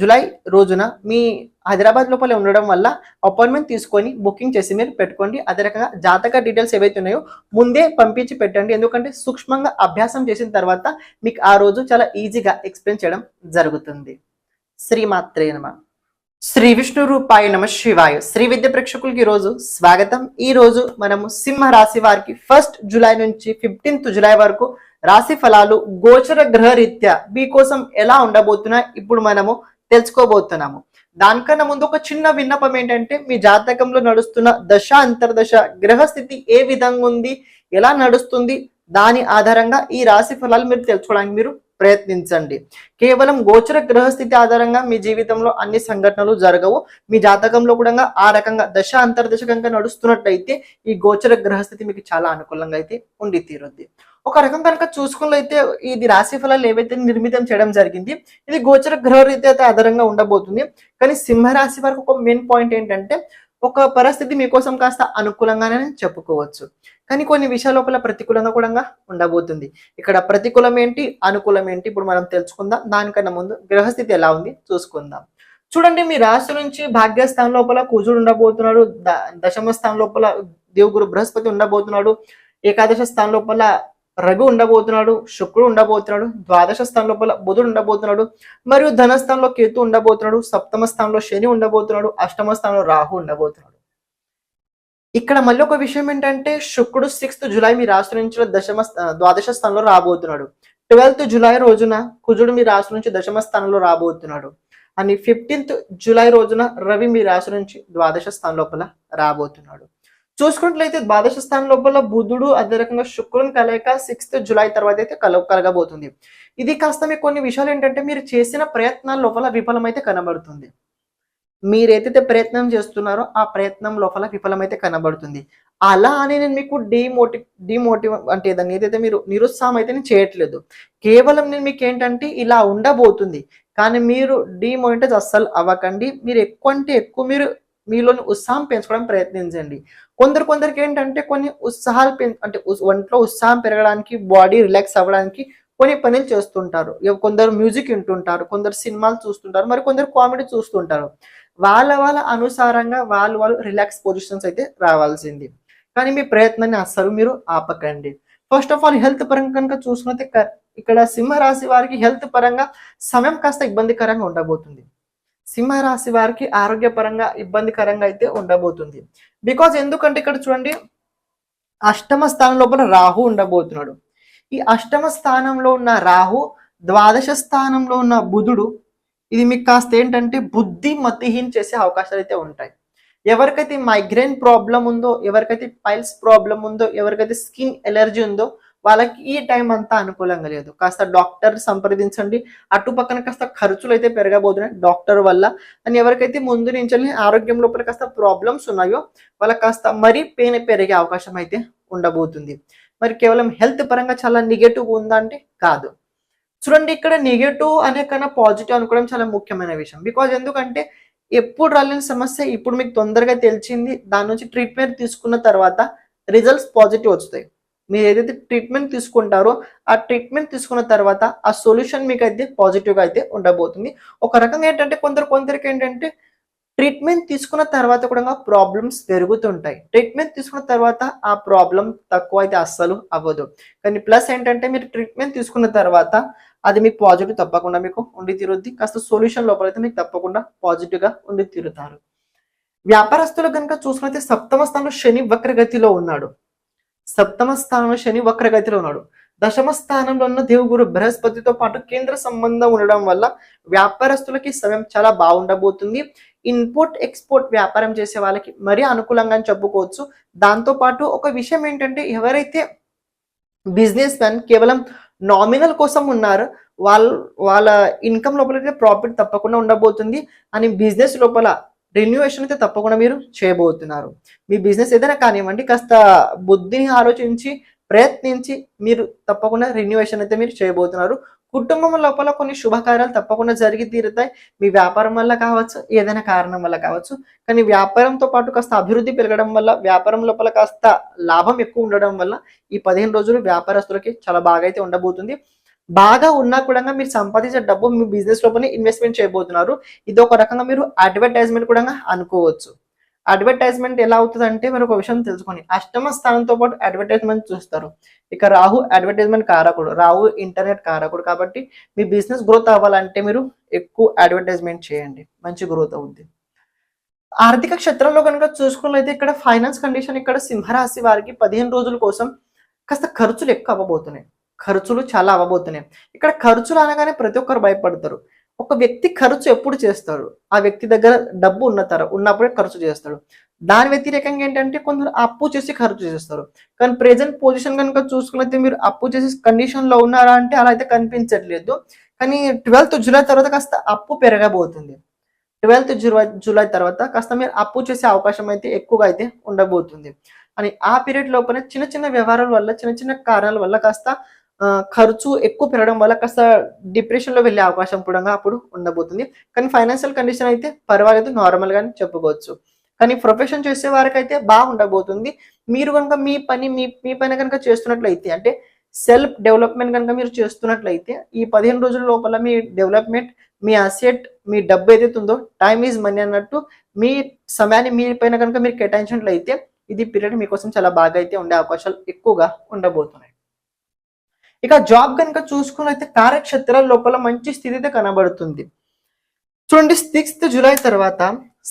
July రోజున మీ హైదరాబాద్ లోపల ఉండడం వల్ల అపాయింట్మెంట్ తీసుకొని బుకింగ్ చేసి మీరు పెట్టుకోండి. అదే రకంగా జాతక డీటెయిల్స్ ఏవైతే ఉన్నాయో ముందే పంపించి పెట్టండి. ఎందుకంటే సూక్ష్మంగా అభ్యాసం చేసిన తర్వాత మీకు ఆ రోజు చాలా ఈజీగా ఎక్స్ప్లెయిన్ చేయడం జరుగుతుంది. శ్రీమాత్రే నమ. శ్రీ విష్ణు రూపాయ నమ శివాయ. శ్రీ విద్య ప్రేక్షకులకి ఈరోజు రోజు స్వాగతం. ఈ రోజు మనము సింహ రాశి వారికి ఫస్ట్ జూలై నుంచి ఫిఫ్టీన్త్ జూలై వరకు రాశి ఫలాలు గోచర గ్రహ రీత్యా మీకోసం ఎలా ఉండబోతున్నాయి ఇప్పుడు మనము తెలుసుకోబోతున్నాము. దానికన్నా ముందు ఒక చిన్న విన్నపం ఏంటంటే మీ జాతకంలో నడుస్తున్న దశ అంతర్దశ గ్రహస్థితి ఏ విధంగా ఉంది ఎలా నడుస్తుంది దాని ఆధారంగా ఈ రాశి ఫలాలు మీరు తెలుసుకోవడానికి మీరు ప్రయత్నించండి. కేవలం గోచర గ్రహస్థితి ఆధారంగా మీ జీవితంలో అన్ని సంఘటనలు జరగవు. మీ జాతకంలో కూడా ఆ రకంగా దశ అంతర్దశ కనుక నడుస్తున్నట్టయితే ఈ గోచర గ్రహస్థితి మీకు చాలా అనుకూలంగా అయితే ఉండి తీరుద్ది. ఒక రకం కనుక చూసుకున్నైతే ఇది రాశి ఫలాలు ఏవైతే నిర్మితం చేయడం జరిగింది ఇది గోచర గ్రహ అయితే ఆధారంగా ఉండబోతుంది. కానీ సింహరాశి వరకు ఒక మెయిన్ పాయింట్ ఏంటంటే ఒక పరిస్థితి మీకోసం కాస్త అనుకూలంగానే చెప్పుకోవచ్చు. కానీ కొన్ని విషయాల లోపల ప్రతికూలంగా కూడా ఉండబోతుంది. ఇక్కడ ప్రతికూలం ఏంటి అనుకూలం ఏంటి ఇప్పుడు మనం తెలుసుకుందాం. దానికన్నా ముందు గ్రహస్థితి ఎలా ఉంది చూసుకుందాం. చూడండి మీ రాశి నుంచి భాగ్యస్థానం లోపల కుజుడు ఉండబోతున్నాడు దశమ స్థానం లోపల దేవుగురు బృహస్పతి ఉండబోతున్నాడు ఏకాదశ స్థానం లోపల రఘు ఉండబోతున్నాడు శుక్రుడు ఉండబోతున్నాడు ద్వాదశ స్థానం లోపల బుధుడు ఉండబోతున్నాడు మరియు ధనస్థానంలో కేతు ఉండబోతున్నాడు సప్తమ స్థానంలో శని ఉండబోతున్నాడు అష్టమ స్థానంలో రాహు ఉండబోతున్నాడు. ఇక్కడ మళ్ళీ ఒక విషయం ఏంటంటే శుక్రుడు సిక్స్త్ జులై మీ రాశి నుంచి దశమ ద్వాదశ స్థానంలో రాబోతున్నాడు. ట్వెల్త్ జూలై రోజున కుజుడు మీ రాశి నుంచి దశమ స్థానంలో రాబోతున్నాడు. అని ఫిఫ్టీన్త్ జూలై రోజున రవి మీ రాశి నుంచి ద్వాదశ స్థానం లోపల రాబోతున్నాడు. చూసుకున్నట్లయితే ద్వాదశ స్థానం లోపల బుధుడు అదే రకంగా శుక్రుని కలయిక సిక్స్త్ జూలై తర్వాత అయితే కల కలగబోతుంది. ఇది కాస్త మీకు కొన్ని విషయాలు ఏంటంటే మీరు చేసిన ప్రయత్నాల లోపల విఫలమైతే కనబడుతుంది. మీరైతే ప్రయత్నం చేస్తున్నారో ఆ ప్రయత్నం లోపల విఫలమైతే కనబడుతుంది. అలా అని నేను మీకు డిమోటి డిమోటివ్ అంటే దాన్ని ఏదైతే మీరు నిరుత్సాహం అయితే నేను చేయట్లేదు. కేవలం నేను మీకు ఏంటంటే ఇలా ఉండబోతుంది. కానీ మీరు డిమోటివేట్ అస్సలు అవ్వకండి. మీరు ఎక్కువ అంటే ఎక్కువ మీరు మీలోని ఉత్సాహం పెంచుకోవడానికి ప్రయత్నించండి. కొందరు కొందరికి ఏంటంటే కొన్ని ఉత్సాహాలు అంటే ఒంట్లో ఉత్సాహం పెరగడానికి బాడీ రిలాక్స్ అవ్వడానికి కొన్ని పనులు చేస్తుంటారు. కొందరు మ్యూజిక్ వింటుంటారు కొందరు సినిమాలు చూస్తుంటారు మరి కొందరు కామెడీ చూస్తుంటారు. వాళ్ళ వాళ్ళ అనుసారంగా వాళ్ళు వాళ్ళు రిలాక్స్ పొజిషన్స్ అయితే రావాల్సింది. కానీ మీ ప్రయత్నాన్ని అస్సలు మీరు ఆపకండి. ఫస్ట్ ఆఫ్ ఆల్ హెల్త్ పరంగా కనుక చూసుకుంటే ఇక్కడ సింహరాశి వారికి హెల్త్ పరంగా సమయం కాస్త ఇబ్బందికరంగా ఉండబోతుంది. సింహరాశి వారికి ఆరోగ్యపరంగా ఇబ్బందికరంగా అయితే ఉండబోతుంది. బికాజ్ ఎందుకంటే ఇక్కడ చూడండి అష్టమ స్థానం లోపల రాహు ఉండబోతున్నాడు. ఈ అష్టమ స్థానంలో ఉన్న రాహు ద్వాదశ స్థానంలో ఉన్న బుధుడు ఇది మీకు కాస్త ఏంటంటే బుద్ధి మతిహీన్ చేసే అవకాశాలు అయితే ఉంటాయి. ఎవరికైతే మైగ్రేన్ ప్రాబ్లం ఉందో ఎవరికైతే పైల్స్ ప్రాబ్లం ఉందో ఎవరికైతే స్కిన్ ఎలర్జీ ఉందో వాళ్ళకి ఈ టైం అంతా అనుకూలంగా లేదు. కాస్త డాక్టర్ సంప్రదించండి. అటు పక్కన కాస్త ఖర్చులు అయితే పెరగబోతున్నాయి డాక్టర్ వల్ల. అని ఎవరికైతే ముందు నుంచి ఆరోగ్యం లోపల కాస్త ప్రాబ్లమ్స్ ఉన్నాయో వాళ్ళకి కాస్త మరీ పెయిన్ పెరిగే అవకాశం అయితే ఉండబోతుంది. మరి కేవలం హెల్త్ పరంగా చాలా నెగటివ్ ఉందా అంటే కాదు. చూడండి ఇక్కడ నెగటివ్ అనే కన్నా పాజిటివ్ అనుకోవడం చాలా ముఖ్యమైన విషయం. బికాజ్ ఎందుకంటే ఎప్పుడు రాలేని సమస్య ఇప్పుడు మీకు తొందరగా తెలిసింది దాని నుంచి ట్రీట్మెంట్ తీసుకున్న తర్వాత రిజల్ట్స్ పాజిటివ్ వస్తాయి. మీరు ఏదైతే ట్రీట్మెంట్ తీసుకుంటారో ఆ ట్రీట్మెంట్ తీసుకున్న తర్వాత ఆ సొల్యూషన్ మీకు అయితే పాజిటివ్గా అయితే ఉండబోతుంది. ఒక రకంగా ఏంటంటే కొందరు కొందరికి ఏంటంటే ట్రీట్మెంట్ తీసుకున్న తర్వాత కూడా ప్రాబ్లమ్స్ పెరుగుతుంటాయి. ట్రీట్మెంట్ తీసుకున్న తర్వాత ఆ ప్రాబ్లం తక్కువ అయితే అస్సలు అవ్వదు. కానీ ప్లస్ ఏంటంటే మీరు ట్రీట్మెంట్ తీసుకున్న తర్వాత అది మీకు పాజిటివ్ తప్పకుండా మీకు ఉండి తీరుద్ది. కాస్త సొల్యూషన్ లోపల అయితే మీకు తప్పకుండా పాజిటివ్గా ఉండి తీరుతారు. వ్యాపారస్తులు కనుక చూసుకున్నైతే సప్తమ స్థానంలో శని వక్రగతిలో ఉన్నాడు. సప్తమ స్థానంలో శని వక్రగతిలో ఉన్నాడు. దశమ స్థానంలో ఉన్న దేవుగురు బృహస్పతితో పాటు కేంద్ర సంబంధం ఉండడం వల్ల వ్యాపారస్తులకి సమయం చాలా బాగుండబోతుంది. ఇన్పుట్ ఎక్స్పోర్ట్ వ్యాపారం చేసే వాళ్ళకి మరీ అనుకూలంగా అని చెప్పుకోవచ్చు. దాంతో పాటు ఒక విషయం ఏంటంటే ఎవరైతే బిజినెస్ మ్యాన్ కేవలం నామినల్ కోసం ఉన్నారు వాళ్ళ వాళ్ళ ఇన్కమ్ లోపల అయితే ప్రాఫిట్ తప్పకుండా ఉండబోతుంది. అని బిజినెస్ లోపల రెన్యువేషన్ అయితే తప్పకుండా మీరు చేయబోతున్నారు. మీ బిజినెస్ ఏదైనా కానివ్వండి కాస్త బుద్ధిని ఆలోచించి ప్రయత్నించి మీరు తప్పకుండా రెన్యువేషన్ అయితే మీరు చేయబోతున్నారు. కుటుంబం లోపల కొన్ని శుభకార్యాలు తప్పకుండా జరిగి తీరుతాయి. మీ వ్యాపారం వల్ల కావచ్చు ఏదైనా కారణం వల్ల కావచ్చు. కానీ వ్యాపారంతో పాటు కాస్త అభివృద్ధి పెరగడం వల్ల వ్యాపారం లోపల కాస్త లాభం ఎక్కువ ఉండడం వల్ల ఈ పదిహేను రోజులు వ్యాపారస్తులకి చాలా బాగా అయితే ఉండబోతుంది. బాగా ఉన్నా కూడా మీరు సంపాదించే డబ్బు మీ బిజినెస్ లోపల ఇన్వెస్ట్మెంట్ చేయబోతున్నారు. ఇది ఒక రకంగా మీరు అడ్వర్టైజ్మెంట్ కూడా అనుకోవచ్చు. అడ్వర్టైజ్మెంట్ ఎలా అవుతుంది అంటే మీరు ఒక విషయం తెలుసుకోండి అష్టమ స్థానంతో పాటు అడ్వర్టైజ్మెంట్ చూస్తారు. ఇక రాహు అడ్వర్టైజ్మెంట్ కారకుడు రాహు ఇంటర్నెట్ కారకుడు కాబట్టి మీ బిజినెస్ గ్రోత్ అవ్వాలంటే మీరు ఎక్కువ అడ్వర్టైజ్మెంట్ చేయండి. మంచి గ్రోత్ అవుద్ది. ఆర్థిక క్షేత్రంలో కనుక చూసుకున్నట్లయితే ఇక్కడ ఫైనాన్స్ కండిషన్ ఇక్కడ సింహరాశి వారికి పదిహేను రోజుల కోసం కాస్త ఖర్చులు ఎక్కువ అవ్వబోతున్నాయి. ఖర్చులు చాలా అవ్వబోతున్నాయి. ఇక్కడ ఖర్చులు అనగానే ప్రతి ఒక్కరు భయపడతారు. ఒక వ్యక్తి ఖర్చు ఎప్పుడు చేస్తాడు? ఆ వ్యక్తి దగ్గర డబ్బు ఉన్న తర ఉన్నప్పుడే ఖర్చు చేస్తాడు. దాని వ్యతిరేకంగా ఏంటంటే కొందరు అప్పు చేసి ఖర్చు చేస్తారు. కానీ ప్రెజెంట్ పొజిషన్ కనుక చూసుకున్నైతే మీరు అప్పు చేసే కండిషన్లో ఉన్నారా అంటే అలా అయితే కనిపించట్లేదు. కానీ ట్వెల్త్ జూలై తర్వాత కాస్త అప్పు పెరగబోతుంది. ట్వెల్త్ జూలై జూలై తర్వాత కాస్త మీరు అప్పు చేసే అవకాశం అయితే ఎక్కువగా అయితే ఉండబోతుంది. అని ఆ పీరియడ్ లోపల చిన్న చిన్న వ్యవహారాల వల్ల చిన్న చిన్న కారణాల వల్ల కాస్త ఖర్చు ఎక్కువ పెరగడం వల్ల కాస్త డిప్రెషన్లో వెళ్ళే అవకాశం కూడా అప్పుడు ఉండబోతుంది. కానీ ఫైనాన్షియల్ కండిషన్ అయితే పర్వాలేదు నార్మల్ గానే చెప్పుకోవచ్చు. కానీ ప్రొఫెషన్ చేసే వారికి అయితే బాగుండబోతుంది. మీరు కనుక మీ పని మీ మీ పని కనుక చేస్తున్నట్లయితే అంటే సెల్ఫ్ డెవలప్మెంట్ కనుక మీరు చేస్తున్నట్లయితే ఈ పదిహేను రోజుల లోపల మీ డెవలప్మెంట్ మీ అసెట్ మీ డబ్బు ఏదైతే ఉందో టైం ఈజ్ మనీ అన్నట్టు మీ సమయాన్ని మీ పైన కనుక మీరు కేటాయించినట్లయితే ఇది పీరియడ్ మీకోసం చాలా బాగా అయితే ఉండే అవకాశాలు ఎక్కువగా ఉండబోతున్నాయి. ఇక జాబ్ కనుక చూసుకున్నైతే కార్యక్షేత్రాల లోపల మంచి స్థితి అయితే కనబడుతుంది. చూడండి సిక్స్త్ జూలై తర్వాత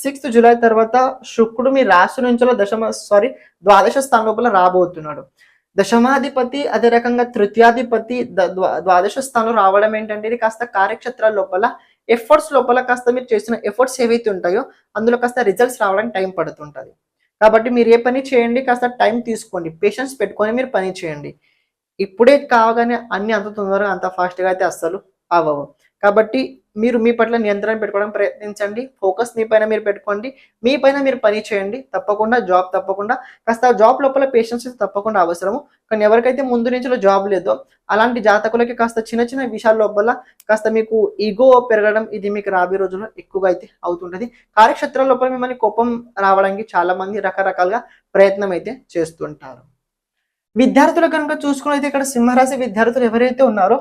సిక్స్త్ జూలై తర్వాత శుక్రుడు మీ రాశి నుంచిలో దశమ సారీ ద్వాదశ స్థానం లోపల రాబోతున్నాడు. దశమాధిపతి అదే రకంగా తృతీయాధిపతి ద్వాదశ స్థానంలో రావడం ఏంటంటే ఇది కాస్త కార్యక్షేత్రాల లోపల ఎఫర్ట్స్ లోపల కాస్త మీరు చేసిన ఎఫర్ట్స్ ఏవైతే ఉంటాయో అందులో కాస్త రిజల్ట్స్ రావడానికి టైం పడుతుంటది. కాబట్టి మీరు ఏ పని చేయండి కాస్త టైం తీసుకోండి. పేషెన్స్ పెట్టుకొని మీరు పని చేయండి. ఇప్పుడే కావగానే అన్ని అంత తొందరగా అంత ఫాస్ట్గా అయితే అస్సలు అవ్వవు. కాబట్టి మీరు మీ పట్ల నియంత్రణ పెట్టుకోవడానికి ప్రయత్నించండి. ఫోకస్ మీ పైన మీరు పెట్టుకోండి. మీ పైన మీరు పని చేయండి. తప్పకుండా జాబ్ తప్పకుండా. కాస్త జాబ్ లోపల పేషెన్స్ తప్పకుండా అవసరము. కానీ ఎవరికైతే ముందు నుంచి జాబ్ లేదో అలాంటి జాతకులకి కాస్త చిన్న చిన్న విషయాల లోపల కాస్త మీకు ఈగో పెరగడం ఇది మీకు రాబోయే రోజుల్లో ఎక్కువగా అయితే అవుతుంటుంది. కార్యక్షేత్రం లోపల మిమ్మల్ని కోపం రావడానికి చాలా మంది రకరకాలుగా ప్రయత్నం అయితే చేస్తుంటారు. విద్యార్థులు కనుక చూసుకున్నైతే ఇక్కడ సింహరాశి విద్యార్థులు ఎవరైతే ఉన్నారో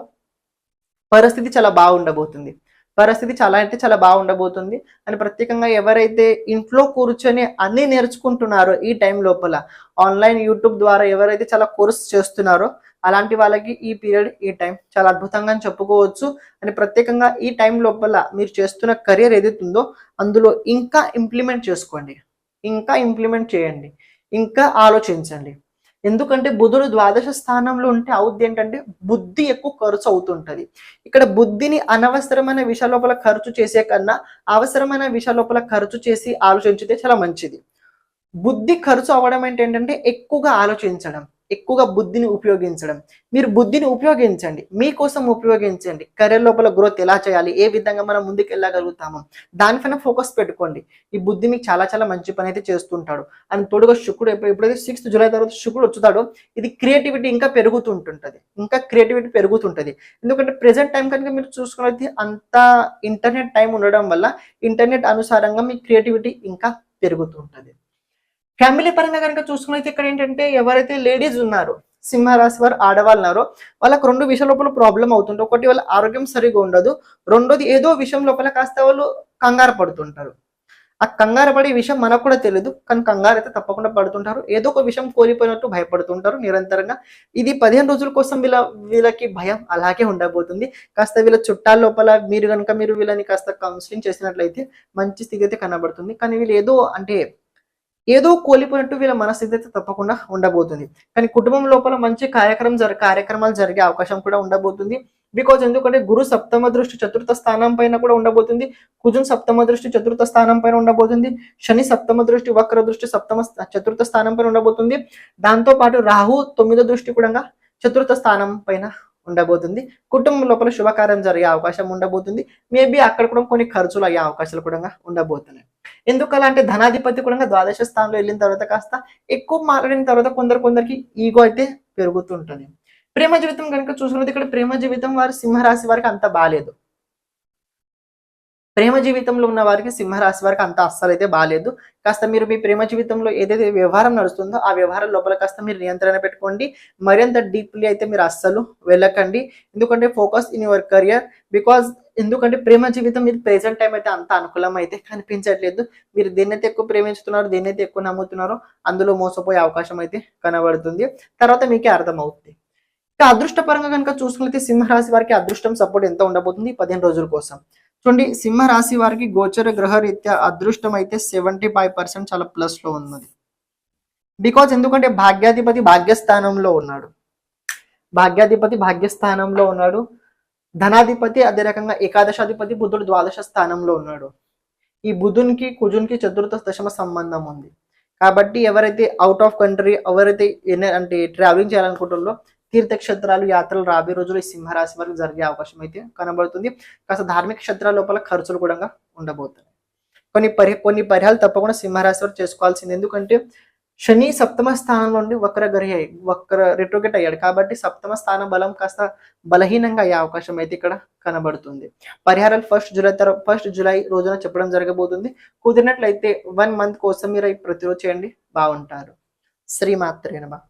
పరిస్థితి చాలా బాగుండబోతుంది. పరిస్థితి చాలా అంటే చాలా బాగుండబోతుంది. అని ప్రత్యేకంగా ఎవరైతే ఇంట్లో కూర్చొని అన్ని నేర్చుకుంటున్నారో ఈ టైం లోపల ఆన్లైన్ యూట్యూబ్ ద్వారా ఎవరైతే చాలా కోర్స్ చేస్తున్నారో అలాంటి వాళ్ళకి ఈ పీరియడ్ ఈ టైం చాలా అద్భుతంగా అని చెప్పుకోవచ్చు. అని ప్రత్యేకంగా ఈ టైం లోపల మీరు చేస్తున్న కెరియర్ ఏదైతే ఉందో అందులో ఇంకా ఇంప్లిమెంట్ చేసుకోండి. ఇంకా ఇంప్లిమెంట్ చేయండి. ఇంకా ఆలోచించండి. ఎందుకంటే బుధుడు ద్వాదశ స్థానంలో ఉంటే అవుద్ది ఏంటంటే బుద్ధి ఎక్కువ ఖర్చు అవుతుంటది. ఇక్కడ బుద్ధిని అనవసరమైన విషయాల లోపల ఖర్చు చేసే కన్నా అవసరమైన విషయాల లోపల ఖర్చు చేసి ఆలోచించితే చాలా మంచిది. బుద్ధి ఖర్చు అవ్వడం అంటే ఏంటంటే ఎక్కువగా ఆలోచించడం. ఎక్కువగా బుద్ధిని ఉపయోగించడం. మీరు బుద్ధిని ఉపయోగించండి. మీకోసం ఉపయోగించండి. కెరీర్ లోపల గ్రోత్ ఎలా చేయాలి? ఏ విధంగా మనం ముందుకు వెళ్ళగలుగుతాము దానిపైన ఫోకస్ పెట్టుకోండి. ఈ బుద్ధి మీకు చాలా చాలా మంచి పని అయితే చేస్తుంటాడు. అండ్ తోడుగా శుక్రుడు ఎప్పుడు- ఎప్పుడైతే సిక్స్త్ జూలై తర్వాత శుక్రుడు వచ్చుతాడో ఇది క్రియేటివిటీ ఇంకా పెరుగుతుంటుంటుంది. ఇంకా క్రియేటివిటీ పెరుగుతుంటది. ఎందుకంటే ప్రజెంట్ టైం కనుక మీరు చూసుకున్నది అంత ఇంటర్నెట్ టైం ఉండడం వల్ల ఇంటర్నెట్ అనుసారంగా మీ క్రియేటివిటీ ఇంకా పెరుగుతుంటుంది. ఫ్యామిలీ పరంగా కనుక చూసుకున్నైతే ఇక్కడ ఏంటంటే ఎవరైతే లేడీస్ ఉన్నారో సింహరాశి వారు ఆడవాళ్ళు ఉన్నారో వాళ్ళకి రెండు విషయం లోపల ప్రాబ్లం అవుతుంది ఒకటి వాళ్ళ ఆరోగ్యం సరిగా ఉండదు. రెండోది ఏదో విషయం లోపల కాస్త వాళ్ళు కంగారు పడుతుంటారు. ఆ కంగారు పడే విషయం మనకు కూడా తెలియదు కానీ కంగారు అయితే తప్పకుండా పడుతుంటారు. ఏదో ఒక విషయం కోల్పోయినట్టు భయపడుతుంటారు నిరంతరంగా. ఇది పదిహేను రోజుల కోసం వీళ్ళ వీళ్ళకి భయం అలాగే ఉండబోతుంది. కాస్త వీళ్ళ చుట్టాల లోపల మీరు కనుక మీరు వీళ్ళని కాస్త కౌన్సిలింగ్ చేసినట్లయితే మంచి స్థితి అయితే కనబడుతుంది. కానీ వీళ్ళు ఏదో అంటే ఏదో కోల్పోయినట్టు వీళ్ళ మనస్థితి అయితే తప్పకుండా ఉండబోతుంది. కానీ కుటుంబం లోపల మంచి కార్యక్రమం జరి కార్యక్రమాలు జరిగే అవకాశం కూడా ఉండబోతుంది. బికాజ్ ఎందుకంటే గురు సప్తమ దృష్టి చతుర్థ స్థానం పైన కూడా ఉండబోతుంది. కుజున్ సప్తమ దృష్టి చతుర్థ స్థానం పైన ఉండబోతుంది. శని సప్తమ దృష్టి వక్ర దృష్టి సప్తమ చతుర్థ స్థానం పైన ఉండబోతుంది. దాంతో పాటు రాహు తొమ్మిదో దృష్టి కూడా చతుర్థ స్థానం పైన ఉండబోతుంది. కుటుంబం లోపల శుభకార్యం జరిగే అవకాశం ఉండబోతుంది. మేబీ అక్కడ కూడా కొన్ని ఖర్చులు అయ్యే అవకాశాలు కూడా ఉండబోతున్నాయి. ఎందుకలా అంటే ధనాధిపతి కూడా ద్వాదశ స్థానంలో వెళ్ళిన తర్వాత కాస్త ఎక్కువ మాట్లాడిన తర్వాత కొందరు కొందరికి ఈగో అయితే పెరుగుతుంటుంది. ప్రేమ జీవితం కనుక చూసుకున్నది ఇక్కడ ప్రేమ జీవితం వారి సింహరాశి వారికి అంత బాగాలేదు. ప్రేమ జీవితంలో ఉన్న వారికి సింహరాశి వారికి అంత అస్సలు అయితే బాగాలేదు కాస్త మీరు మీ ప్రేమ జీవితంలో ఏదైతే వ్యవహారం నడుస్తుందో ఆ వ్యవహారం లోపల కాస్త మీరు నియంత్రణ పెట్టుకోండి. మరింత డీప్లీ అయితే మీరు అస్సలు వెళ్ళకండి. ఎందుకంటే focus in your career because ఎందుకంటే ప్రేమ జీవితం మీరు ప్రెసెంట్ టైం అయితే అంత అనుకూలం అయితే కనిపించట్లేదు. మీరు దేన్నైతే ఎక్కువ ప్రేమించుతున్నారో దేన్నైతే ఎక్కువ నమ్ముతున్నారో అందులో మోసపోయే అవకాశం అయితే కనబడుతుంది. తర్వాత మీకే అర్థమవుతుంది ఇక అదృష్టపరంగా కనుక చూసుకున్నైతే సింహరాశి వారికి అదృష్టం సపోర్ట్ ఎంత ఉండబోతుంది పదిహేను రోజుల కోసం. చూడండి సింహరాశి వారికి గోచర గ్రహ రీత్యా అదృష్టం అయితే సెవెంటీ ఫైవ్ పర్సెంట్ చాలా ప్లస్లో ఉన్నది. బికాజ్ ఎందుకంటే భాగ్యాధిపతి భాగ్యస్థానంలో ఉన్నాడు. భాగ్యాధిపతి భాగ్యస్థానంలో ఉన్నాడు. ధనాధిపతి అదే రకంగా ఏకాదశాధిపతి బుధుడు ద్వాదశ స్థానంలో ఉన్నాడు. ఈ బుధునికి కుజునికి చతుర్థ దశమ సంబంధం ఉంది. కాబట్టి ఎవరైతే అవుట్ ఆఫ్ కంట్రీ ఎవరైతే అంటే ట్రావెలింగ్ చేయాలనుకుంటున్నారో తీర్థక్షేత్రాలు యాత్రలు రాబోయే రోజులు ఈ సింహరాశి వారికి జరిగే అవకాశం అయితే కనబడుతుంది. కాస్త ధార్మిక క్షేత్రాల లోపల ఖర్చులు కూడా ఉండబోతున్నాయి. కొన్ని పరి కొన్ని పరిహారాలు తప్పకుండా సింహరాశి వారు చేసుకోవాల్సింది. ఎందుకంటే శని సప్తమ స్థానంలో నుండి వక్ర గ్రహి వక్ర రిట్రోగేట్ అయ్యాడు కాబట్టి సప్తమ స్థాన బలం కాస్త బలహీనంగా అయ్యే అవకాశం అయితే ఇక్కడ కనబడుతుంది. పరిహారాలు ఫస్ట్ జూలై తర్వాత ఫస్ట్ జూలై రోజున చెప్పడం జరగబోతుంది. కుదిరినట్లయితే వన్ మంత్ కోసం మీరు ప్రతిరోజు చేయండి. బాగుంటారు. శ్రీమాత్రేనమా